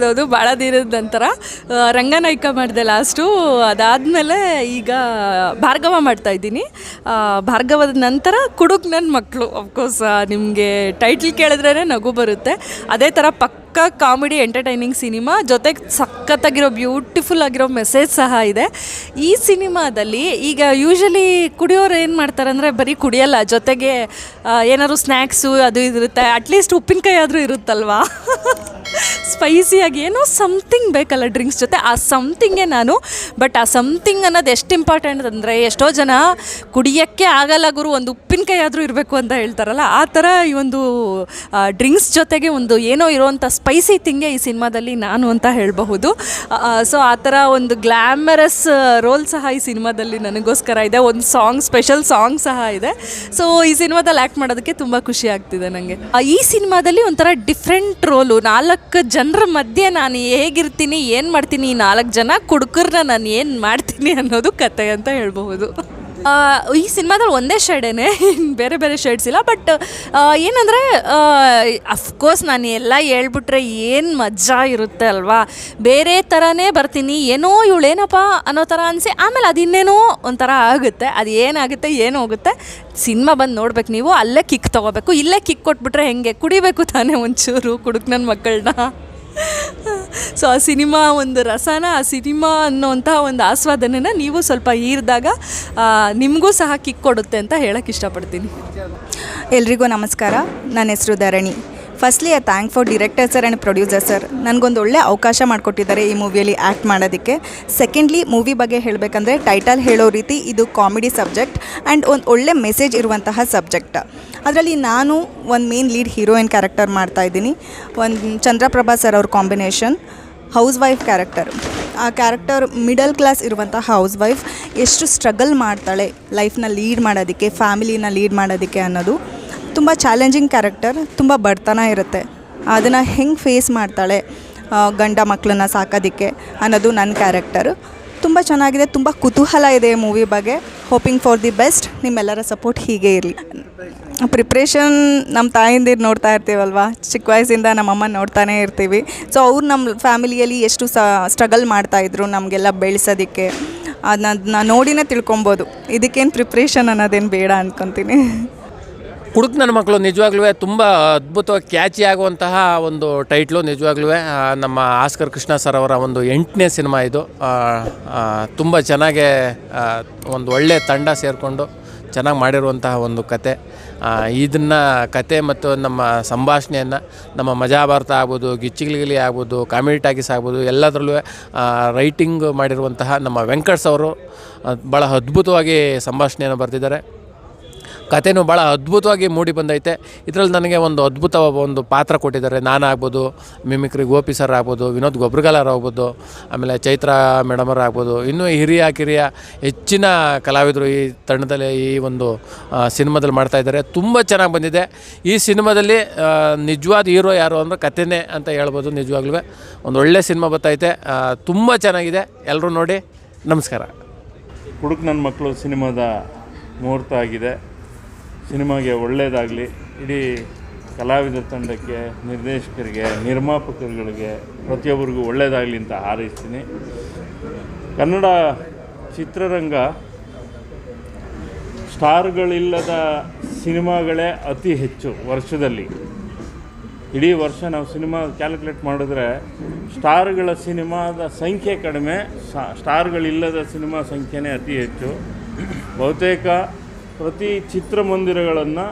ಹೌದೌದು ಭಾಳ ದಿನದ ನಂತರ ರಂಗನಾಯ್ಕ ಮಾಡಿದೆ ಲಾಸ್ಟು. ಅದಾದಮೇಲೆ ಈಗ ಭಾರ್ಗವ ಮಾಡ್ತಾ ಇದ್ದೀನಿ. ಭಾರ್ಗವದ ನಂತರ ಕುಡುಕ್ ನನ್ನ ಮಕ್ಕಳು ಅಫ್ಕೋರ್ಸ್ ನಿಮಗೆ ಟೈಟ್ಲ್ ಕೇಳಿದ್ರೇ ನಗು ಬರುತ್ತೆ. ಅದೇ ಥರ ಪಕ್ಕ ಕಾಮಿಡಿ ಎಂಟರ್ಟೈನಿಂಗ್ ಸಿನಿಮಾ, ಜೊತೆಗೆ ಸಖತ್ತಾಗಿರೋ ಬ್ಯೂಟಿಫುಲ್ ಆಗಿರೋ ಮೆಸೇಜ್ ಸಹ ಇದೆ. ಈ ಸಿನಿಮಾದಲ್ಲಿ ಈಗ ಯೂಶಲಿ ಕುಡಿಯೋರು ಏನು ಮಾಡ್ತಾರೆ ಅಂದರೆ ಬರೀ ಕುಡಿಯಲ್ಲ, ಜೊತೆಗೆ ಏನಾದ್ರು ಸ್ನ್ಯಾಕ್ಸು ಅದು ಇರುತ್ತೆ. ಅಟ್ಲೀಸ್ಟ್ ಉಪ್ಪಿನಕಾಯಿ ಆದರೂ ಇರುತ್ತಲ್ವಾ? ಸ್ಪೈಸಿಯಾಗಿ ಏನೋ ಸಮ್ಥಿಂಗ್ ಬೇಕಲ್ಲ ಡ್ರಿಂಕ್ಸ್ ಜೊತೆ. ಆ ಸಮ್ಥಿಂಗೇ ನಾನು ಬಟ್ ಆ ಸಮ್ಥಿಂಗ್ ಅನ್ನೋದು ಎಷ್ಟು ಇಂಪಾರ್ಟೆಂಟ್ ಅಂದರೆ ಎಷ್ಟೋ ಜನ ಕುಡಿಯೋಕ್ಕೆ ಆಗಲ್ಲ ಗುರು, ಒಂದು ಉಪ್ಪಿನಕಾಯಿ ಆದರೂ ಇರಬೇಕು ಅಂತ ಹೇಳ್ತಾರಲ್ಲ, ಆ ಥರ ಈ ಒಂದು ಡ್ರಿಂಕ್ಸ್ ಜೊತೆಗೆ ಒಂದು ಏನೋ ಇರೋವಂಥ ಸ್ಪೈಸಿ ತಿಂಗೆ ಈ ಸಿನಿಮಾದಲ್ಲಿ ನಾನು ಅಂತ ಹೇಳಬಹುದು. ಸೊ ಆ ಥರ ಒಂದು ಗ್ಲ್ಯಾಮರಸ್ ರೋಲ್ ಸಹ ಈ ಸಿನಿಮಾದಲ್ಲಿ ನನಗೋಸ್ಕರ ಇದೆ. ಒಂದು ಸಾಂಗ್ ಸ್ಪೆಷಲ್ ಸಾಂಗ್ ಸಹ ಇದೆ. ಸೊ ಈ ಸಿನಿಮಾದಲ್ಲಿ ಆ್ಯಕ್ಟ್ ಮಾಡೋದಕ್ಕೆ ತುಂಬ ಖುಷಿ ಆಗ್ತಿದೆ ನನಗೆ ಈ ಸಿನಿಮಾದಲ್ಲಿ ಒಂಥರ ಡಿಫ್ರೆಂಟ್ ರೋಲು ನಾಲ್ಕು ಜನರ ಮಧ್ಯೆ ನಾನು ಹೇಗಿರ್ತೀನಿ, ಏನು ಮಾಡ್ತೀನಿ, ಈ ನಾಲ್ಕು ಜನ ಕುಡುಕರನ್ನ ನಾನು ಏನು ಮಾಡ್ತೀನಿ ಅನ್ನೋದು ಕತೆ ಅಂತ ಹೇಳ್ಬಹುದು. ಈ ಸಿನಿಮಾದಲ್ಲಿ ಒಂದೇ ಶೇಡೇನೆ ಬೇರೆ ಬೇರೆ ಶೇಡ್ಸ್ ಇಲ್ಲ, ಬಟ್ ಏನಂದರೆ ಅಫ್ಕೋರ್ಸ್ ನಾನು ಎಲ್ಲ ಹೇಳ್ಬಿಟ್ರೆ ಏನು ಮಜಾ ಇರುತ್ತೆ ಅಲ್ವಾ? ಬೇರೆ ಥರನೇ ಬರ್ತೀನಿ, ಏನೋ ಇವಳೇನಪ್ಪ ಅನ್ನೋ ಥರ ಅನಿಸಿ, ಆಮೇಲೆ ಅದಿನ್ನೇನೋ ಒಂಥರ ಆಗುತ್ತೆ, ಅದು ಏನಾಗುತ್ತೆ, ಏನು ಹೋಗುತ್ತೆ, ಸಿನಿಮಾ ಬಂದು ನೋಡ್ಬೇಕು ನೀವು, ಅಲ್ಲೇ ಕಿಕ್ ತೊಗೋಬೇಕು, ಇಲ್ಲೇ ಕಿಕ್ ಕೊಟ್ಬಿಟ್ರೆ ಹೆಂಗೆ, ಕುಡಿಬೇಕು ತಾನೇ ಒಂಚೂರು ಕುಡುಕ್ ನನ್ನ ಮಕ್ಕಳನ್ನ? ಸೊ ಆ ಸಿನಿಮಾ ಒಂದು ರಸನ, ಆ ಸಿನಿಮಾ ಅನ್ನೋವಂಥ ಒಂದು ಆಸ್ವಾದನೆನ ನೀವು ಸ್ವಲ್ಪ ಹೀರಿದಾಗ ನಿಮಗೂ ಸಹ ಕಿಕ್ ಕೊಡುತ್ತೆ ಅಂತ ಹೇಳಕ್ಕೆ ಇಷ್ಟಪಡ್ತೀನಿ. ಎಲ್ರಿಗೂ ನಮಸ್ಕಾರ. ನನ್ನ ಹೆಸರು Dharani. Firstly I thank for director sir and producer sir ನನಗೊಂದು ಒಳ್ಳೆ ಅವಕಾಶ ಮಾಡಿಕೊಟ್ಟಿದ್ದಾರೆ ಈ ಮೂವಿಯಲ್ಲಿ ಆ್ಯಕ್ಟ್ ಮಾಡೋದಕ್ಕೆ. ಸೆಕೆಂಡ್ಲಿ ಮೂವಿ ಬಗ್ಗೆ ಹೇಳಬೇಕಂದ್ರೆ ಟೈಟಲ್ ಹೇಳೋ ರೀತಿ ಇದು ಕಾಮಿಡಿ ಸಬ್ಜೆಕ್ಟ್ ಆ್ಯಂಡ್ ಒಂದು ಒಳ್ಳೆ ಮೆಸೇಜ್ ಇರುವಂತಹ ಸಬ್ಜೆಕ್ಟ್ ಅದರಲ್ಲಿ ನಾನು ಒಂದು ಮೇನ್ ಲೀಡ್ ಹೀರೋಯಿನ್ ಕ್ಯಾರೆಕ್ಟರ್ ಮಾಡ್ತಾ ಇದ್ದೀನಿ. ಒಂದು ಚಂದ್ರಪ್ರಭಾ ಸರ್ ಅವ್ರ ಕಾಂಬಿನೇಷನ್ ಹೌಸ್ ವೈಫ್ ಕ್ಯಾರೆಕ್ಟರ್ ಆ ಕ್ಯಾರೆಕ್ಟರ್ ಮಿಡಲ್ ಕ್ಲಾಸ್ ಇರುವಂಥ ಹೌಸ್ ವೈಫ್ ಎಷ್ಟು ಸ್ಟ್ರಗಲ್ ಮಾಡ್ತಾಳೆ ಲೈಫ್ನ ಲೀಡ್ ಮಾಡೋದಕ್ಕೆ ಫ್ಯಾಮಿಲಿನ ಲೀಡ್ ಮಾಡೋದಕ್ಕೆ ಅನ್ನೋದು. ತುಂಬ ಚಾಲೆಂಜಿಂಗ್ ಕ್ಯಾರೆಕ್ಟರ್ ತುಂಬ ಬಡತನ ಇರುತ್ತೆ. ಅದನ್ನು ಹೆಂಗೆ ಫೇಸ್ ಮಾಡ್ತಾಳೆ ಗಂಡ ಮಕ್ಕಳನ್ನ ಸಾಕೋದಕ್ಕೆ ಅನ್ನೋದು ನನ್ನ ಕ್ಯಾರೆಕ್ಟರು ತುಂಬ ಚೆನ್ನಾಗಿದೆ, ತುಂಬ ಕುತೂಹಲ ಇದೆ ಮೂವಿ ಬಗ್ಗೆ. ಹೋಪಿಂಗ್ ಫಾರ್ ದಿ ಬೆಸ್ಟ್ ನಿಮ್ಮೆಲ್ಲರ ಸಪೋರ್ಟ್ ಹೀಗೆ ಇರಲಿ. ಪ್ರಿಪ್ರೇಷನ್ ನಮ್ಮ ತಾಯಿಂದಿರು ನೋಡ್ತಾ ಇರ್ತೀವಲ್ವ? ಚಿಕ್ಕ ವಯಸ್ಸಿಂದ ನಮ್ಮಮ್ಮ ನೋಡ್ತಾನೆ ಇರ್ತೀವಿ. ಸೊ ಅವ್ರು ನಮ್ಮ ಫ್ಯಾಮಿಲಿಯಲ್ಲಿ ಎಷ್ಟು ಸ ಸ್ಟ್ರಗಲ್ ಮಾಡ್ತಾಯಿದ್ರು ನಮಗೆಲ್ಲ ಬೆಳೆಸೋದಕ್ಕೆ. ಅದನ್ನ ನೋಡಿನೇ ತಿಳ್ಕೊಬೋದು. ಇದಕ್ಕೇನು ಪ್ರಿಪ್ರೇಷನ್ ಅನ್ನೋದೇನು ಬೇಡ ಅಂದ್ಕೊತೀನಿ ಕುಡುಕ್ ನನ್ನ ಮಕ್ಕಳು ನಿಜವಾಗ್ಲೂ ತುಂಬ ಅದ್ಭುತವಾಗಿ ಕ್ಯಾಚಿ ಆಗುವಂತಹ ಒಂದು ಟೈಟ್ಲು ನಿಜವಾಗ್ಲೂ ನಮ್ಮ ಆಸ್ಕರ್ ಕೃಷ್ಣ ಸರ್ ಅವರ ಒಂದು ಎಂಟನೇ ಸಿನಿಮಾ ಇದು. ತುಂಬ ಚೆನ್ನಾಗೆ ಒಂದು ಒಳ್ಳೆ ತಂಡ ಸೇರಿಕೊಂಡು ಚೆನ್ನಾಗಿ ಮಾಡಿರುವಂತಹ ಒಂದು ಕತೆ. ಇದನ್ನು ಕತೆ ಮತ್ತು ನಮ್ಮ ಸಂಭಾಷಣೆಯನ್ನು ನಮ್ಮ ಮಜಾಭಾರತ ಆಗ್ಬೋದು, ಗಿಚ್ಚಿಗಿಲಿಗಿಲಿ ಆಗ್ಬೋದು, ಕಾಮಿಡಿ ಟಾಕೀಸ್ ಆಗ್ಬೋದು, ಎಲ್ಲದರಲ್ಲೂ ರೈಟಿಂಗ್ ಮಾಡಿರುವಂತಹ ನಮ್ಮ ವೆಂಕಟ್ಸ್ ಅವರು ಭಾಳ ಅದ್ಭುತವಾಗಿ ಸಂಭಾಷಣೆಯನ್ನು ಬರೆದಿದ್ದಾರೆ ಕಥೆನೂ ಭಾಳ ಅದ್ಭುತವಾಗಿ ಮೂಡಿ ಬಂದೈತೆ. ಇದರಲ್ಲಿ ನನಗೆ ಒಂದು ಅದ್ಭುತ ಒಂದು ಪಾತ್ರ ಕೊಟ್ಟಿದ್ದಾರೆ. ನಾನು ಆಗ್ಬೋದು ಮಿಮಿಕ್ರಿ ಗೋಪಿ ಸರ್ ಆಗ್ಬೋದು, ವಿನೋದ್ ಗೊಬ್ರಗಾಲರ್ ಆಗ್ಬೋದು, ಆಮೇಲೆ ಚೈತ್ರ ಮೇಡಮರ್ ಆಗ್ಬೋದು. ಇನ್ನೂ ಹಿರಿಯ ಕಿರಿಯ ಹೆಚ್ಚಿನ ಕಲಾವಿದರು ಈ ತಂಡದಲ್ಲಿ ಈ ಒಂದು ಸಿನಿಮಾದಲ್ಲಿ ಮಾಡ್ತಾ ಇದ್ದಾರೆ. ತುಂಬ ಚೆನ್ನಾಗಿ ಬಂದಿದೆ. ಈ ಸಿನಿಮಾದಲ್ಲಿ ನಿಜವಾದ ಹೀರೋ ಯಾರು ಅಂದರೆ ಕಥೆನೇ ಅಂತ ಹೇಳ್ಬೋದು ನಿಜವಾಗ್ಲೂ. ಒಂದು ಒಳ್ಳೆ ಸಿನಿಮಾ ಬರ್ತೈತೆ ತುಂಬ ಚೆನ್ನಾಗಿದೆ. ಎಲ್ಲರೂ ನೋಡಿ. ನಮಸ್ಕಾರ. ಕುಡುಕ್ ನನ್ನ ಮಕ್ಕಳು ಸಿನಿಮಾದ ಮುಹೂರ್ತ ಆಗಿದೆ. ಸಿನಿಮಾಗೆ ಒಳ್ಳೆಯದಾಗಲಿ ಇಡೀ ಕಲಾವಿದ ತಂಡಕ್ಕೆ, ನಿರ್ದೇಶಕರಿಗೆ, ನಿರ್ಮಾಪಕರುಗಳಿಗೆ ಪ್ರತಿಯೊಬ್ಬರಿಗೂ ಒಳ್ಳೆಯದಾಗಲಿ ಅಂತ ಹಾರೈಸ್ತೀನಿ. ಕನ್ನಡ ಚಿತ್ರರಂಗ ಸ್ಟಾರ್ಗಳಿಲ್ಲದ ಸಿನಿಮಾಗಳೇ ಅತಿ ಹೆಚ್ಚು ವರ್ಷದಲ್ಲಿ. ಇಡೀ ವರ್ಷ ನಾವು ಸಿನಿಮಾ ಕ್ಯಾಲ್ಕುಲೇಟ್ ಮಾಡಿದ್ರೆ ಸ್ಟಾರ್ಗಳ ಸಿನಿಮಾದ ಸಂಖ್ಯೆ ಕಡಿಮೆ ಸ್ಟಾ- ಸ್ಟಾರ್ಗಳಿಲ್ಲದ ಸಿನಿಮಾ ಸಂಖ್ಯೆನೇ ಅತಿ ಹೆಚ್ಚು. ಬಹುತೇಕ ಪ್ರತಿ ಚಿತ್ರಮಂದಿರಗಳನ್ನು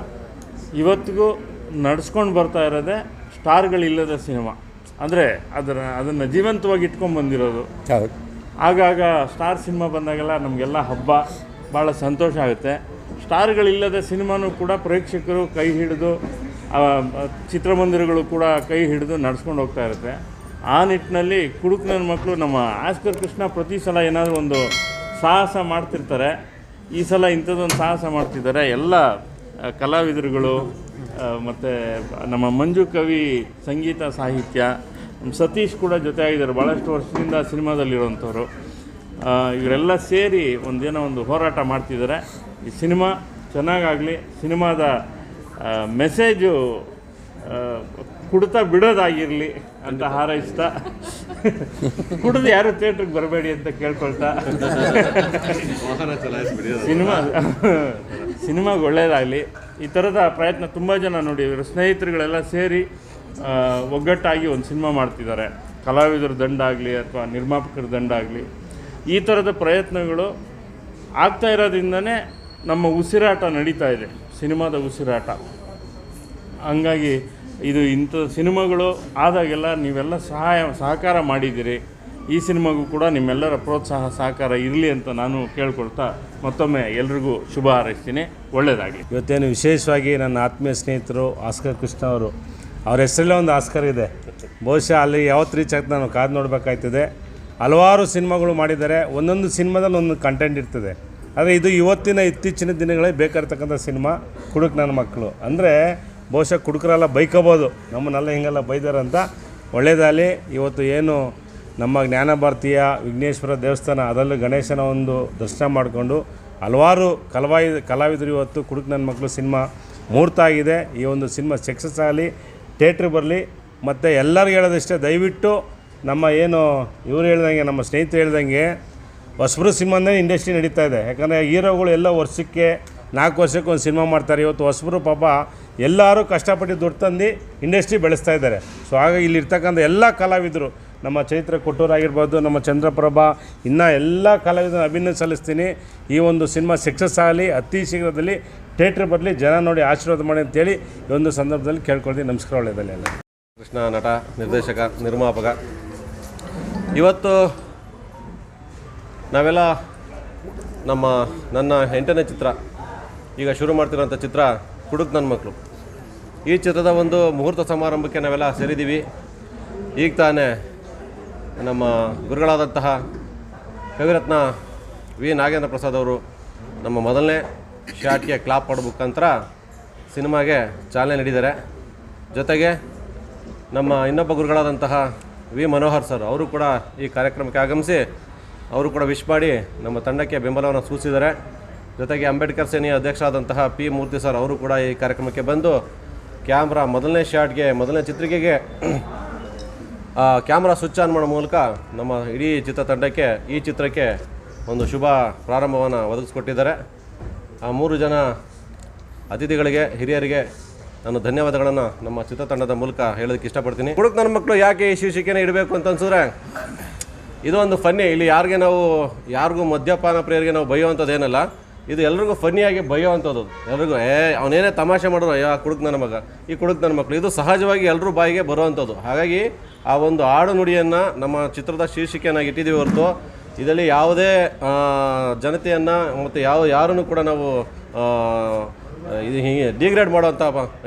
ಇವತ್ತಿಗೂ ನಡೆಸ್ಕೊಂಡು ಬರ್ತಾ ಇರೋದೇ ಸ್ಟಾರ್ಗಳಿಲ್ಲದ ಸಿನಿಮಾ. ಅಂದರೆ ಅದರ ಅದನ್ನು ಜೀವಂತವಾಗಿ ಇಟ್ಕೊಂಡು ಬಂದಿರೋದು. ಆಗಾಗ ಸ್ಟಾರ್ ಸಿನಿಮಾ ಬಂದಾಗೆಲ್ಲ ನಮಗೆಲ್ಲ ಹಬ್ಬ ಭಾಳ ಸಂತೋಷ ಆಗುತ್ತೆ. ಸ್ಟಾರ್ಗಳಿಲ್ಲದ ಸಿನಿಮಾನೂ ಕೂಡ ಪ್ರೇಕ್ಷಕರು ಕೈ ಹಿಡಿದು ಚಿತ್ರಮಂದಿರಗಳು ಕೂಡ ಕೈ ಹಿಡಿದು ನಡ್ಸ್ಕೊಂಡು ಹೋಗ್ತಾ ಇರುತ್ತೆ. ಆ ನಿಟ್ಟಿನಲ್ಲಿ ಕುಡುಕ್ನ ಮಕ್ಕಳು ನಮ್ಮ ಆಸ್ಕರ್ ಕೃಷ್ಣ ಪ್ರತಿ ಸಲ ಏನಾದರೂ ಒಂದು ಸಾಹಸ ಮಾಡ್ತಿರ್ತಾರೆ. ಈ ಸಲ ಇಂಥದ್ದೊಂದು ಸಾಹಸ ಮಾಡ್ತಿದ್ದಾರೆ. ಎಲ್ಲ ಕಲಾವಿದರುಗಳು ಮತ್ತು ನಮ್ಮ ಮಂಜು ಕವಿ ಸಂಗೀತ ಸಾಹಿತ್ಯ ಸತೀಶ್ ಕೂಡ ಜೊತೆಯಾಗಿದ್ದಾರೆ ಭಾಳಷ್ಟು ವರ್ಷದಿಂದ ಸಿನಿಮಾದಲ್ಲಿರುವಂಥವ್ರು. ಇವರೆಲ್ಲ ಸೇರಿ ಒಂದೇನೋ ಒಂದು ಹೋರಾಟ ಮಾಡ್ತಿದ್ದಾರೆ. ಈ ಸಿನಿಮಾ ಚೆನ್ನಾಗಾಗಲಿ, ಸಿನಿಮಾದ ಮೆಸೇಜು ಕುಡ್ತಾ ಬಿಡೋದಾಗಿರಲಿ ಅಂತ ಹಾರೈಸ್ತಾ. ಕುಡಿದು ಯಾರು ಥಿಯೇಟ್ರಿಗೆ ಬರಬೇಡಿ ಅಂತ ಕೇಳ್ಕೊಳ್ತಾ. ಸಿನಿಮಾ ಸಿನಿಮಾಗೆ ಒಳ್ಳೇದಾಗಲಿ. ಈ ಥರದ ಪ್ರಯತ್ನ ತುಂಬ ಜನ ನೋಡಿ ಇವ್ರ ಸ್ನೇಹಿತರುಗಳೆಲ್ಲ ಸೇರಿ ಒಗ್ಗಟ್ಟಾಗಿ ಒಂದು ಸಿನಿಮಾ ಮಾಡ್ತಿದ್ದಾರೆ. ಕಲಾವಿದರ ದಂಡ ಆಗಲಿ ಅಥವಾ ನಿರ್ಮಾಪಕರ ದಂಡ ಆಗಲಿ. ಈ ಥರದ ಪ್ರಯತ್ನಗಳು ಆಗ್ತಾ ಇರೋದ್ರಿಂದನೇ ನಮ್ಮ ಉಸಿರಾಟ ನಡೀತಾ ಇದೆ ಸಿನಿಮಾದ ಉಸಿರಾಟ. ಹಂಗಾಗಿ ಇದು ಇಂಥ ಸಿನಿಮಾಗಳು ಆದಾಗೆಲ್ಲ ನೀವೆಲ್ಲ ಸಹಾಯ, ಸಹಕಾರ ಮಾಡಿದ್ದೀರಿ. ಈ ಸಿನಿಮಾಗೂ ಕೂಡ ನಿಮ್ಮೆಲ್ಲರ ಪ್ರೋತ್ಸಾಹ, ಸಹಕಾರ ಇರಲಿ ಅಂತ ನಾನು ಕೇಳ್ಕೊಳ್ತಾ ಮತ್ತೊಮ್ಮೆ ಎಲ್ರಿಗೂ ಶುಭ ಹಾರೈಸ್ತೀನಿ. ಒಳ್ಳೆಯದಾಗಿ ಇವತ್ತೇನು ವಿಶೇಷವಾಗಿ ನನ್ನ ಆತ್ಮೀಯ ಸ್ನೇಹಿತರು ಆಸ್ಕರ್ ಕೃಷ್ಣ ಅವರು, ಅವ್ರ ಹೆಸರಲ್ಲೇ ಒಂದು ಆಸ್ಕರ್ ಇದೆ. ಬಹುಶಃ ಅಲ್ಲಿ ಯಾವತ್ತು ರೀಚ್ ಆಗ್ತದೆ ನಾನು ಕಾದು ನೋಡಬೇಕಾಯ್ತದೆ. ಹಲವಾರು ಸಿನಿಮಾಗಳು ಮಾಡಿದ್ದಾರೆ. ಒಂದೊಂದು ಸಿನಿಮಾದಲ್ಲಿ ಒಂದು ಕಂಟೆಂಟ್ ಇರ್ತದೆ. ಆದರೆ ಇದು ಇವತ್ತಿನ ಇತ್ತೀಚಿನ ದಿನಗಳೇ ಬೇಕಾಗಿರ್ತಕ್ಕಂಥ ಸಿನಿಮಾ, ಕುಡುಕ್ ನನ್ನ ಮಕ್ಕಳು. ಅಂದರೆ ಬಹುಶಃ ಕುಡುಕರೆಲ್ಲ ಬೈಕೋಬೋದು. ನಮ್ಮನ್ನೆಲ್ಲ ಹಿಂಗೆಲ್ಲ ಬೈದಾರಂತ ಒಳ್ಳೆಯದಾಗಲಿ ಇವತ್ತು ಏನು ನಮ್ಮ ಜ್ಞಾನ ಭಾರತೀಯ ವಿಘ್ನೇಶ್ವರ ದೇವಸ್ಥಾನ, ಅದರಲ್ಲೂ ಗಣೇಶನ ಒಂದು ದರ್ಶನ ಮಾಡಿಕೊಂಡು ಹಲವಾರು ಕಲಾವಿದ ಕಲಾವಿದರು ಇವತ್ತು ಕುಡುಕ್ ನನ್ನ ಮಕ್ಕಳು ಸಿನಿಮಾ ಮುಹೂರ್ತ ಆಗಿದೆ. ಈ ಒಂದು ಸಿನಿಮಾ ಸಕ್ಸಸ್ ಆಗಲಿ ಥಿಯೇಟ್ರಿಗೆ ಬರಲಿ, ಮತ್ತು ಎಲ್ಲರಿಗೂ ಹೇಳೋದಷ್ಟೇ, ದಯವಿಟ್ಟು ನಮ್ಮ ಏನು ಇವರು ಹೇಳ್ದಂಗೆ, ನಮ್ಮ ಸ್ನೇಹಿತರು ಹೇಳ್ದಂಗೆ ಹೊಸಬ್ರು ಸಿನಿಮಾನೇ ಇಂಡಸ್ಟ್ರಿ ನಡೀತಾ ಇದೆ. ಯಾಕಂದರೆ ಹೀರೋಗಳು ಎಲ್ಲ ವರ್ಷಕ್ಕೆ ನಾಲ್ಕು ವರ್ಷಕ್ಕೆ ಒಂದು ಸಿನಿಮಾ ಮಾಡ್ತಾರೆ. ಇವತ್ತು ಹೊಸಬರು ಪಾಪ ಎಲ್ಲರೂ ಕಷ್ಟಪಟ್ಟು ದುಡ್ಡು ತಂದು ಇಂಡಸ್ಟ್ರಿ ಬೆಳೆಸ್ತಾ ಇದ್ದಾರೆ. ಸೊ ಹಾಗಾಗಿ ಇಲ್ಲಿರ್ತಕ್ಕಂಥ ಎಲ್ಲ ಕಲಾವಿದರು, ನಮ್ಮ ಚೈತ್ರ ಕೊಟ್ಟೂರಾಗಿರ್ಬೋದು ನಮ್ಮ ಚಂದ್ರಪ್ರಭಾ, ಇನ್ನು ಎಲ್ಲ ಕಲಾವಿದನ ಅಭಿನಂದನೆ ಸಲ್ಲಿಸ್ತೀನಿ. ಈ ಒಂದು ಸಿನಿಮಾ ಸಕ್ಸಸ್ ಆಗಲಿ, ಅತಿ ಶೀಘ್ರದಲ್ಲಿ ಥಿಯೇಟ್ರ್ ಬರಲಿ, ಜನ ನೋಡಿ ಆಶೀರ್ವಾದ ಮಾಡಿ ಅಂತೇಳಿ ಈ ಒಂದು ಸಂದರ್ಭದಲ್ಲಿ ಕೇಳ್ಕೊಳ್ತೀನಿ. ನಮಸ್ಕಾರ ಒಳ್ಳೆಯದಲ್ಲಿ ಎಲ್ಲ. ಕೃಷ್ಣ, ನಟ, ನಿರ್ದೇಶಕ, ನಿರ್ಮಾಪಕ. ಇವತ್ತು ನಾವೆಲ್ಲ ನಮ್ಮ ನನ್ನ ಎಂಟನೇ ಚಿತ್ರ ಈಗ ಶುರು ಮಾಡ್ತಿರೋಂಥ ಚಿತ್ರ ಕುಡುಕ್ ನನ್ನ ಮಕ್ಕಳು ಈ ಚಿತ್ರದ ಒಂದು ಮುಹೂರ್ತ ಸಮಾರಂಭಕ್ಕೆ ನಾವೆಲ್ಲ ಸೇರಿದ್ದೀವಿ. ಈಗ ತಾನೇ ನಮ್ಮ ಗುರುಗಳಾದಂತಹ ಕವಿರತ್ನ ವಿ. ನಾಗೇಂದ್ರ ಪ್ರಸಾದ್ ಅವರು ನಮ್ಮ ಮೊದಲನೇ ಶಾಟ್ಗೆ ಕ್ಲಾಪ್ ಮುಖಾಂತರ ಸಿನಿಮಾಗೆ ಚಾಲನೆ ನೀಡಿದ್ದಾರೆ. ಜೊತೆಗೆ ನಮ್ಮ ಇನ್ನೊಬ್ಬ ಗುರುಗಳಾದಂತಹ ವಿ. ಮನೋಹರ್ ಸರ್ ಅವರು ಕೂಡ ಈ ಕಾರ್ಯಕ್ರಮಕ್ಕೆ ಆಗಮಿಸಿ ಅವರು ಕೂಡ ವಿಶ್ ಮಾಡಿ ನಮ್ಮ ತಂಡಕ್ಕೆ ಬೆಂಬಲವನ್ನು ಸೂಚಿಸಿದ್ದಾರೆ. ಜೊತೆಗೆ ಅಂಬೇಡ್ಕರ್ ಸೇನೆಯ ಅಧ್ಯಕ್ಷರಾದಂತಹ ಪಿ ಮೂರ್ತಿ ಸರ್ ಅವರು ಕೂಡ ಈ ಕಾರ್ಯಕ್ರಮಕ್ಕೆ ಬಂದು ಕ್ಯಾಮ್ರಾ ಮೊದಲನೇ ಶಾಟ್ಗೆ, ಮೊದಲನೇ ಚಿತ್ರಿಕೆಗೆ ಕ್ಯಾಮ್ರಾ ಸ್ವಿಚ್ ಆನ್ ಮಾಡೋ ಮೂಲಕ ನಮ್ಮ ಇಡೀ ಚಿತ್ರತಂಡಕ್ಕೆ, ಈ ಚಿತ್ರಕ್ಕೆ ಒಂದು ಶುಭ ಪ್ರಾರಂಭವನ್ನು ಒದಗಿಸ್ಕೊಟ್ಟಿದ್ದಾರೆ. ಆ ಮೂರು ಜನ ಅತಿಥಿಗಳಿಗೆ, ಹಿರಿಯರಿಗೆ ನಾನು ಧನ್ಯವಾದಗಳನ್ನು ನಮ್ಮ ಚಿತ್ರತಂಡದ ಮೂಲಕ ಹೇಳೋದಕ್ಕೆ ಇಷ್ಟಪಡ್ತೀನಿ. ಹುಡುಗ ನನ್ನ ಮಕ್ಕಳು ಯಾಕೆ ಈ ಶೀರ್ಷಿಕೆನೇ ಇಡಬೇಕು ಅಂತ ಅನ್ಸಿದ್ರೆ ಒಂದು ಫನ್ನಿ. ಇಲ್ಲಿ ಯಾರಿಗೆ ನಾವು, ಯಾರಿಗೂ ಮದ್ಯಪಾನ ಪ್ರಿಯರಿಗೆ ನಾವು ಬೈಯೋವಂಥದ್ದೇನಲ್ಲ ಇದು ಎಲ್ರಿಗೂ ಫನ್ನಿಯಾಗಿ ಬೈಯೋವಂಥದ್ದು ಎಲ್ರಿಗೂ, ಏ, ಅವನೇನೇ ತಮಾಷೆ ಮಾಡೋರು ಅಯ್ಯೋ ಕುಡುಕ್ ನನ್ನ ಮಗ, ಈ ಕುಡುಕ್ ನನ್ನ ಮಕ್ಕಳು ಇದು ಸಹಜವಾಗಿ ಎಲ್ಲರೂ ಬಾಯಿಗೆ ಬರುವಂಥದ್ದು ಹಾಗಾಗಿ, ಆ ಒಂದು ಆಡು ನುಡಿಯನ್ನು ನಮ್ಮ ಚಿತ್ರದ ಶೀರ್ಷಿಕೆಯನ್ನಾಗಿ ಇಟ್ಟಿದ್ದೀವಿ ಹೊರತು, ಇದರಲ್ಲಿ ಯಾವುದೇ ಜನತೆಯನ್ನು ಮತ್ತು ಯಾವ, ಯಾರನ್ನು ಕೂಡ ನಾವು ಇದು ಹೀಗೆ ಡಿಗ್ರೇಡ್ ಮಾಡುವಂಥ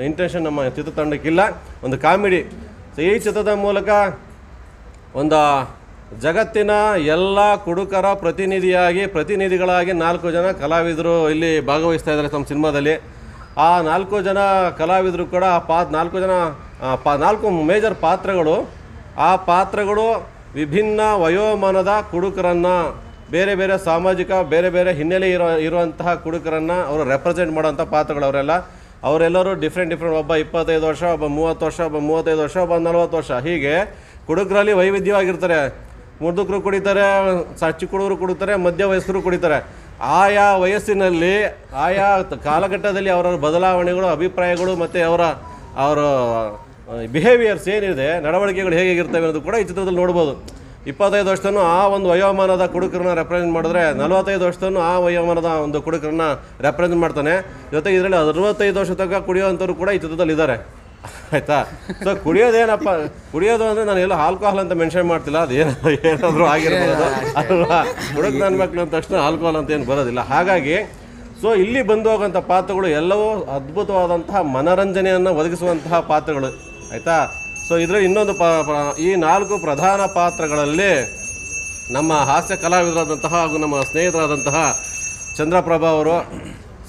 ಇಂಟೆನ್ಷನ್ ನಮ್ಮ ಚಿತ್ರತಂಡಕ್ಕಿಲ್ಲ. ಒಂದು ಕಾಮಿಡಿ. ಸೊ ಈ ಚಿತ್ರದ ಮೂಲಕ ಒಂದು ಜಗತ್ತಿನ ಎಲ್ಲ ಕುಡುಕರ ಪ್ರತಿನಿಧಿಯಾಗಿ, ಪ್ರತಿನಿಧಿಗಳಾಗಿ ನಾಲ್ಕು ಜನ ಕಲಾವಿದರು ಇಲ್ಲಿ ಭಾಗವಹಿಸ್ತಾ ಇದ್ದಾರೆ ನಮ್ಮ ಸಿನಿಮಾದಲ್ಲಿ. ಆ ನಾಲ್ಕು ಜನ ಕಲಾವಿದರು ಕೂಡ ಆ ಪಾ ನಾಲ್ಕು ಜನ ಪಾ, ನಾಲ್ಕು ಮೇಜರ್ ಪಾತ್ರಗಳು. ಆ ಪಾತ್ರಗಳು ವಿಭಿನ್ನ ವಯೋಮಾನದ ಕುಡುಕರನ್ನು, ಬೇರೆ ಬೇರೆ ಸಾಮಾಜಿಕ, ಬೇರೆ ಬೇರೆ ಹಿನ್ನೆಲೆ ಇರೋ, ಇರುವಂತಹ ಕುಡುಕರನ್ನು ಅವರು ರೆಪ್ರೆಸೆಂಟ್ ಮಾಡೋಂಥ ಪಾತ್ರಗಳು ಅವರೆಲ್ಲ. ಅವರೆಲ್ಲರೂ ಡಿಫ್ರೆಂಟ್ ಡಿಫ್ರೆಂಟ್ ಒಬ್ಬ ಇಪ್ಪತ್ತೈದು ವರ್ಷ, ಒಬ್ಬ ಮೂವತ್ತು ವರ್ಷ, ಒಬ್ಬ ಮೂವತ್ತೈದು ವರ್ಷ, ಒಬ್ಬ ನಲವತ್ತು ವರ್ಷ. ಹೀಗೆ ಕುಡುಕರಲ್ಲಿ ವೈವಿಧ್ಯವಾಗಿರ್ತಾರೆ. ಮುದುಕರು ಕುಡಿತಾರೆ ಸ ಚಿಕ್ಕ ಹುಡುಗರು ಕುಡಿತಾರೆ ಮಧ್ಯ ವಯಸ್ಕರು ಕುಡಿತಾರೆ. ಆಯಾ ವಯಸ್ಸಿನಲ್ಲಿ, ಆಯಾ ಕಾಲಘಟ್ಟದಲ್ಲಿ ಅವರ ಬದಲಾವಣೆಗಳು, ಅಭಿಪ್ರಾಯಗಳು ಮತ್ತು ಅವರ ಅವರ ಬಿಹೇವಿಯರ್ಸ್ ಏನಿದೆ, ನಡವಳಿಕೆಗಳು ಹೇಗಿರ್ತವೆ ಅನ್ನೋದು ಕೂಡ ಈ ಚಿತ್ರದಲ್ಲಿ ನೋಡ್ಬೋದು. ಇಪ್ಪತ್ತೈದು ವರ್ಷದನ್ನು ಆ ಒಂದು ವಯೋಮಾನದ ಕುಡುಕರನ್ನ ರೆಪ್ರೆಸೆಂಟ್ ಮಾಡಿದ್ರೆ ನಲವತ್ತೈದು ವರ್ಷದನ್ನು ಆ ವಯೋಮಾನದ ಒಂದು ಕುಡುಕರನ್ನ ರೆಪ್ರೆಸೆಂಟ್ ಮಾಡ್ತಾನೆ. ಜೊತೆಗೆ ಇದರಲ್ಲಿ ಅರವತ್ತೈದು ವರ್ಷ ತನಕ ಕುಡಿಯೋವಂಥವ್ರು ಕೂಡ ಈ ಚಿತ್ರದಲ್ಲಿ ಇದ್ದಾರೆ ಆಯ್ತಾ? ಸೊ ಕುಡಿಯೋದೇನಪ್ಪ ಕುಡಿಯೋದು ಅಂದರೆ ನಾನು ಎಲ್ಲ ಆಲ್ಕೋಹಾಲ್ ಅಂತ ಮೆನ್ಷನ್ ಮಾಡ್ತಿಲ್ಲ ಅದು ಏನೋ ಏನಾದರೂ ಆಗಿರ್ಬೋದು. ಅಲ್ವಾ? ಹುಡುಗ ನನ್ನ ಮಕ್ಳು ಅಂದ ತಕ್ಷಣ ಆಲ್ಕೋಹಾಲ್ ಅಂತ ಏನು ಬರೋದಿಲ್ಲ. ಹಾಗಾಗಿ ಸೊ ಇಲ್ಲಿ ಬಂದು ಹೋಗುವಂಥ ಪಾತ್ರಗಳು ಎಲ್ಲವೂ ಅದ್ಭುತವಾದಂತಹ ಮನರಂಜನೆಯನ್ನು ಒದಗಿಸುವಂತಹ ಪಾತ್ರಗಳು. ಆಯಿತಾ? ಸೊ ಇದರಲ್ಲಿ ಇನ್ನೊಂದು ಪ- ಈ ನಾಲ್ಕು ಪ್ರಧಾನ ಪಾತ್ರಗಳಲ್ಲಿ ನಮ್ಮ ಹಾಸ್ಯ ಕಲಾವಿದರಾದಂತಹ ಹಾಗೂ ನಮ್ಮ ಸ್ನೇಹಿತರಾದಂತಹ ಚಂದ್ರಪ್ರಭಾ ಅವರು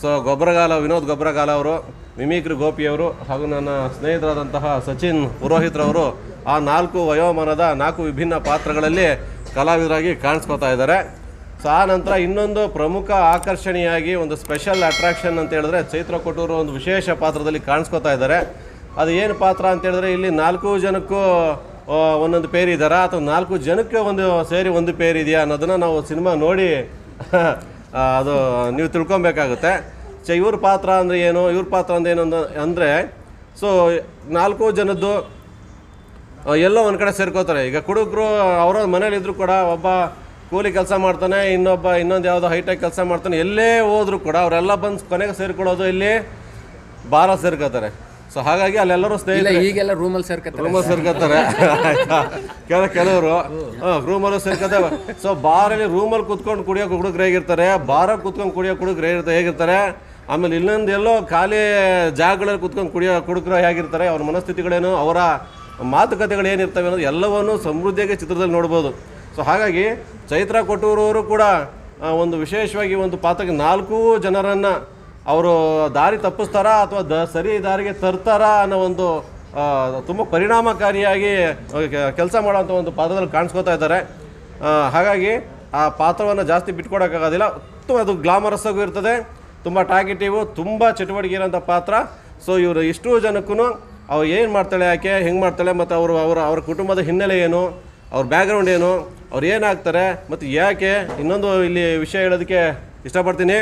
ಸೊ ಗೊಬ್ಬರಗಾಲ, ವಿನೋದ್ ಗೊಬ್ಬರಗಾಲ ಅವರು, ಮಿಮಿಕ್ರಿ ಗೋಪಿಯವರು ಹಾಗೂ ನನ್ನ ಸ್ನೇಹಿತರಾದಂತಹ ಸಚಿನ್ ಪುರೋಹಿತ್ರವರು ಆ ನಾಲ್ಕು ವಯೋಮಾನದ ನಾಲ್ಕು ವಿಭಿನ್ನ ಪಾತ್ರಗಳಲ್ಲಿ ಕಲಾವಿದರಾಗಿ ಕಾಣಿಸ್ಕೊತಾ ಇದ್ದಾರೆ. ಸೊ ಆ ನಂತರ ಇನ್ನೊಂದು ಪ್ರಮುಖ ಆಕರ್ಷಣೆಯಾಗಿ ಒಂದು ಸ್ಪೆಷಲ್ ಅಟ್ರಾಕ್ಷನ್ ಅಂತ ಹೇಳಿದ್ರೆ ಚೈತ್ರ ಕೊಟ್ಟೂರು ಒಂದು ವಿಶೇಷ ಪಾತ್ರದಲ್ಲಿ ಕಾಣಿಸ್ಕೊತಾ ಇದ್ದಾರೆ. ಅದು ಏನು ಪಾತ್ರ ಅಂತ ಹೇಳಿದ್ರೆ ಇಲ್ಲಿ ನಾಲ್ಕು ಜನಕ್ಕೂ ಒಂದೊಂದು ಪೇರಿದ್ದಾರಾ ಅಥವಾ ನಾಲ್ಕು ಜನಕ್ಕೆ ಒಂದು ಸೇರಿ ಒಂದು ಪೇರಿದೆಯಾ ಅನ್ನೋದನ್ನು ನಾವು ಸಿನಿಮಾ ನೋಡಿ ಅದು ನೀವು ತಿಳ್ಕೊಬೇಕಾಗುತ್ತೆ. ಸೊ ಇವ್ರ ಪಾತ್ರ ಅಂದರೆ ಏನು? ಇವ್ರ ಪಾತ್ರ ಅಂದ್ರೆ ಏನು ಅಂದ- ಅಂದರೆ, ಸೊ, ನಾಲ್ಕು ಜನದ್ದು ಎಲ್ಲೋ ಒಂದು ಕಡೆ ಸೇರ್ಕೋತಾರೆ. ಈಗ ಕುಡುಕರು ಅವರ ಮನೇಲಿದ್ರು ಕೂಡ ಒಬ್ಬ ಕೂಲಿ ಕೆಲಸ ಮಾಡ್ತಾನೆ, ಇನ್ನೊಬ್ಬ ಇನ್ನೊಂದು ಯಾವುದೋ ಹೈಟೆಕ್ ಕೆಲಸ ಮಾಡ್ತಾನೆ, ಎಲ್ಲೇ ಹೋದರೂ ಕೂಡ ಅವರೆಲ್ಲ ಬಂದು ಕೊನೆಗೆ ಸೇರ್ಕೊಳ್ಳೋದು ಇಲ್ಲಿ ಬಾರ ಸೇರ್ಕೋತಾರೆ. ಸೊ ಹಾಗಾಗಿ ಅಲ್ಲೆಲ್ಲರೂ ಸ್ನೇಹಿತರೆ ಈಗೆಲ್ಲ ರೂಮಲ್ಲಿ ಸೇರ್ಕತ್ತಾರೆ. ರೂಮಲ್ಲಿ ಸೇರ್ಕೋತಾರೆ ಆಯ್ತಾ? ಕೆಲ ಕೆಲವರು. ರೂಮಲ್ಲೂ ಸೇರ್ಕೋತಾರೆ ಸೊ ಬಾರಲ್ಲಿ ರೂಮಲ್ಲಿ ಕುತ್ಕೊಂಡು ಕುಡಿಯೋ ಹುಡುಗರು ಹೇಗಿರ್ತಾರೆ? ಬಾರಲ್ಲಿ ಕುತ್ಕೊಂಡು ಕುಡಿಯೋ ಹುಡುಗರು ಹೇಗಿರ್ತಾರೆ ಹೇಗಿರ್ತಾರೆ? ಆಮೇಲೆ ಇನ್ನೊಂದು ಎಲ್ಲೋ ಖಾಲಿ ಜಾಗಗಳಲ್ಲಿ ಕುತ್ಕೊಂಡು ಕುಡಿಯೋ ಕುಡುಕರು ಹೇಗಿರ್ತಾರೆ? ಅವ್ರ ಮನಸ್ಥಿತಿಗಳೇನು? ಅವರ ಮಾತುಕತೆಗಳು ಏನಿರ್ತವೆ ಅನ್ನೋದು ಎಲ್ಲವನ್ನು ಸಮೃದ್ಧಿಯಾಗಿ ಚಿತ್ರದಲ್ಲಿ ನೋಡ್ಬೋದು. ಸೊ ಹಾಗಾಗಿ ಚೈತ್ರ ಕೊಟ್ಟೂರವರು ಕೂಡ ಒಂದು ವಿಶೇಷವಾಗಿ ಒಂದು ಪಾತ್ರಕ್ಕೆ ನಾಲ್ಕು ಜನರನ್ನು ಅವರು ದಾರಿ ತಪ್ಪಿಸ್ತಾರಾ ಅಥವಾ ದ ಸರಿ ದಾರಿಗೆ ತರ್ತಾರಾ ಅನ್ನೋ ಒಂದು ತುಂಬ ಪರಿಣಾಮಕಾರಿಯಾಗಿ ಕೆಲಸ ಮಾಡೋವಂಥ ಒಂದು ಪಾತ್ರದಲ್ಲಿ ಕಾಣಿಸ್ಕೊತಾ ಇದ್ದಾರೆ. ಹಾಗಾಗಿ ಆ ಪಾತ್ರವನ್ನು ಜಾಸ್ತಿ ಬಿಟ್ಕೊಡೋಕ್ಕಾಗೋದಿಲ್ಲ. ತುಂಬ ಅದು ಗ್ಲಾಮರಸ್ ಆಗೂ ಇರ್ತದೆ. ತುಂಬ ಟಾಗೆಟಿವು, ತುಂಬ ಚಟುವಟಿಕೆ ಇರೋಂಥ ಪಾತ್ರ. ಸೊ ಇವರು ಇಷ್ಟು ಜನಕ್ಕೂ ಅವ್ರು ಏನು ಮಾಡ್ತಾಳೆ, ಯಾಕೆ ಹೆಂಗೆ ಮಾಡ್ತಾಳೆ, ಮತ್ತು ಅವರು, ಅವರ, ಅವ್ರ ಕುಟುಂಬದ ಹಿನ್ನೆಲೆ ಏನು, ಅವ್ರ ಬ್ಯಾಕ್ಗ್ರೌಂಡ್ ಏನು, ಅವ್ರು ಏನಾಗ್ತಾರೆ ಮತ್ತು ಯಾಕೆ, ಇನ್ನೊಂದು ಇಲ್ಲಿ ವಿಷಯ ಹೇಳೋದಕ್ಕೆ ಇಷ್ಟಪಡ್ತೀನಿ.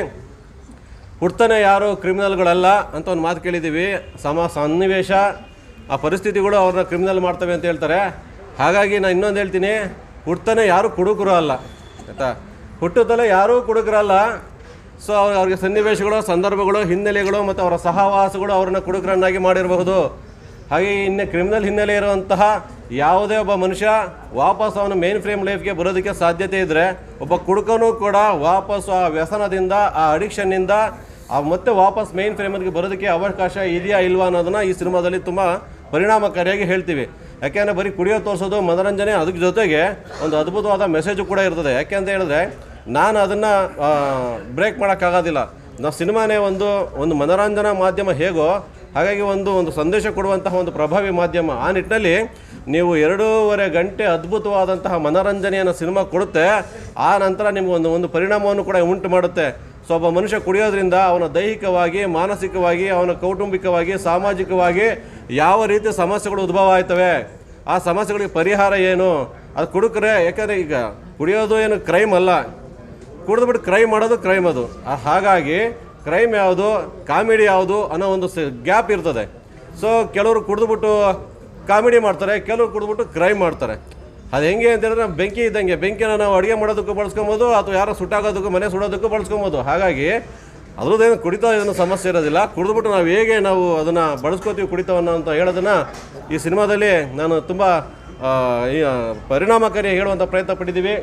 ಹುಡ್ತಾನೆ ಯಾರು ಕ್ರಿಮಿನಲ್ಗಳಲ್ಲ ಅಂತ ಒಂದು ಮಾತು ಕೇಳಿದ್ದೀವಿ. ಸಮ, ಸನ್ನಿವೇಶ, ಆ ಪರಿಸ್ಥಿತಿಗಳು ಅವ್ರನ್ನ ಕ್ರಿಮಿನಲ್ ಮಾಡ್ತವೆ ಅಂತ ಹೇಳ್ತಾರೆ. ಹಾಗಾಗಿ ನಾನು ಇನ್ನೊಂದು ಹೇಳ್ತೀನಿ, ಹುಡ್ತಾನೆ ಯಾರು ಕುಡುಕರು ಅಲ್ಲ. ಆಯಿತಾ? ಹುಟ್ಟುತ್ತಲೇ ಯಾರೂ ಕುಡುಕರಲ್ಲ ಸೊ ಅವ್ರಿಗೆ ಸನ್ನಿವೇಶಗಳು, ಸಂದರ್ಭಗಳು, ಹಿನ್ನೆಲೆಗಳು ಮತ್ತು ಅವರ ಸಹವಾಸಗಳು ಅವ್ರನ್ನ ಕುಡುಕರನ್ನಾಗಿ ಮಾಡಿರಬಹುದು. ಹಾಗೆ ಇನ್ನು ಕ್ರಿಮಿನಲ್ ಹಿನ್ನೆಲೆ ಇರುವಂತಹ ಯಾವುದೇ ಒಬ್ಬ ಮನುಷ್ಯ ವಾಪಸ್ ಅವನ ಮೇನ್ ಫ್ರೇಮ್ ಲೈಫ್ಗೆ ಬರೋದಕ್ಕೆ ಸಾಧ್ಯತೆ ಇದ್ದರೆ ಒಬ್ಬ ಕುಡುಕನೂ ಕೂಡ ವಾಪಸ್ಸು ಆ ವ್ಯಸನದಿಂದ, ಆ ಅಡಿಕ್ಷನ್ನಿಂದ ಆ ಮತ್ತೆ ವಾಪಸ್ ಮೇನ್ ಫ್ರೇಮರ್ಗೆ ಬರೋದಕ್ಕೆ ಅವಕಾಶ ಇದೆಯಾ ಇಲ್ವಾ ಅನ್ನೋದನ್ನು ಈ ಸಿನಿಮಾದಲ್ಲಿ ತುಂಬ ಪರಿಣಾಮಕಾರಿಯಾಗಿ ಹೇಳ್ತೀವಿ. ಯಾಕೆಂದರೆ ಬರೀ ಕುಡಿಯೋ ತೋರಿಸೋದು, ಮನೋರಂಜನೆ ಅದ್ರ ಜೊತೆಗೆ ಒಂದು ಅದ್ಭುತವಾದ ಮೆಸೇಜು ಕೂಡ ಇರ್ತದೆ. ಯಾಕೆ ಅಂತ ಹೇಳಿದ್ರೆ, ನಾನು ಅದನ್ನು ಬ್ರೇಕ್ ಮಾಡೋಕ್ಕಾಗೋದಿಲ್ಲ. ನಾವು ಸಿನಿಮಾನೇ ಒಂದು ಒಂದು ಮನೋರಂಜನಾ ಮಾಧ್ಯಮ ಹೇಗೋ, ಹಾಗಾಗಿ ಒಂದು ಒಂದು ಸಂದೇಶ ಕೊಡುವಂತಹ ಒಂದು ಪ್ರಭಾವಿ ಮಾಧ್ಯಮ. ಆ ನಿಟ್ಟಿನಲ್ಲಿ ನೀವು ಎರಡೂವರೆ ಗಂಟೆ ಅದ್ಭುತವಾದಂತಹ ಮನೋರಂಜನೆಯನ್ನು ಸಿನಿಮಾ ಕೊಡುತ್ತೆ. ಆ ನಂತರ ನಿಮಗೊಂದು ಒಂದು ಪರಿಣಾಮವನ್ನು ಕೂಡ ಉಂಟು ಮಾಡುತ್ತೆ. ಸೊ ಒಬ್ಬ ಮನುಷ್ಯ ಕುಡಿಯೋದ್ರಿಂದ ಅವನ ದೈಹಿಕವಾಗಿ, ಮಾನಸಿಕವಾಗಿ, ಅವನ ಕೌಟುಂಬಿಕವಾಗಿ, ಸಾಮಾಜಿಕವಾಗಿ ಯಾವ ರೀತಿ ಸಮಸ್ಯೆಗಳು ಉದ್ಭವ ಆಯ್ತವೆ? ಆ ಸಮಸ್ಯೆಗಳಿಗೆ ಪರಿಹಾರ ಏನು? ಅದು ಕುಡುಕ್ರೆ, ಯಾಕಂದರೆ ಈಗ ಕುಡಿಯೋದು ಏನು ಕ್ರೈಮ್ ಅಲ್ಲ. ಕುಡಿದ್ಬಿಟ್ಟು ಕ್ರೈಮ್ ಮಾಡೋದು ಕ್ರೈಮ್ ಅದು. ಹಾಗಾಗಿ ಕ್ರೈಮ್ ಯಾವುದು, ಕಾಮಿಡಿ ಯಾವುದು ಅನ್ನೋ ಒಂದು ಗ್ಯಾಪ್ ಇರ್ತದೆ. ಸೊ ಕೆಲವರು ಕುಡಿದ್ಬಿಟ್ಟು ಕಾಮಿಡಿ ಮಾಡ್ತಾರೆ, ಕೆಲವರು ಕುಡಿದ್ಬಿಟ್ಟು ಕ್ರೈಮ್ ಮಾಡ್ತಾರೆ. ಅದು ಹೆಂಗೆ ಅಂತ ಹೇಳಿದ್ರೆ ಬೆಂಕಿ ಇದ್ದಂಗೆ. ಬೆಂಕಿನ ನಾವು ಅಡುಗೆ ಮಾಡೋದಕ್ಕೂ ಬಳಸ್ಕೊಬೋದು, ಅಥವಾ ಯಾರೋ ಸುಟ್ಟಾಗೋದಕ್ಕೂ, ಮನೆ ಸುಡೋದಕ್ಕೂ ಬಳಸ್ಕೊಬೋದು. ಹಾಗಾಗಿ ಅದ್ರದ್ದೇನು ಕುಡಿತ ಏನು ಸಮಸ್ಯೆ ಇರೋದಿಲ್ಲ. ಕುಡಿದ್ಬಿಟ್ಟು ನಾವು ಹೇಗೆ ನಾವು ಅದನ್ನು ಬಳಸ್ಕೋತೀವಿ ಕುಡಿತವನ್ನು ಅಂತ ಹೇಳೋದನ್ನು ಈ ಸಿನಿಮಾದಲ್ಲಿ ನಾನು ತುಂಬ ಪರಿಣಾಮಕಾರಿ ಹೇಳುವಂಥ ಪ್ರಯತ್ನ ಪಟ್ಟಿದ್ದೀವಿ.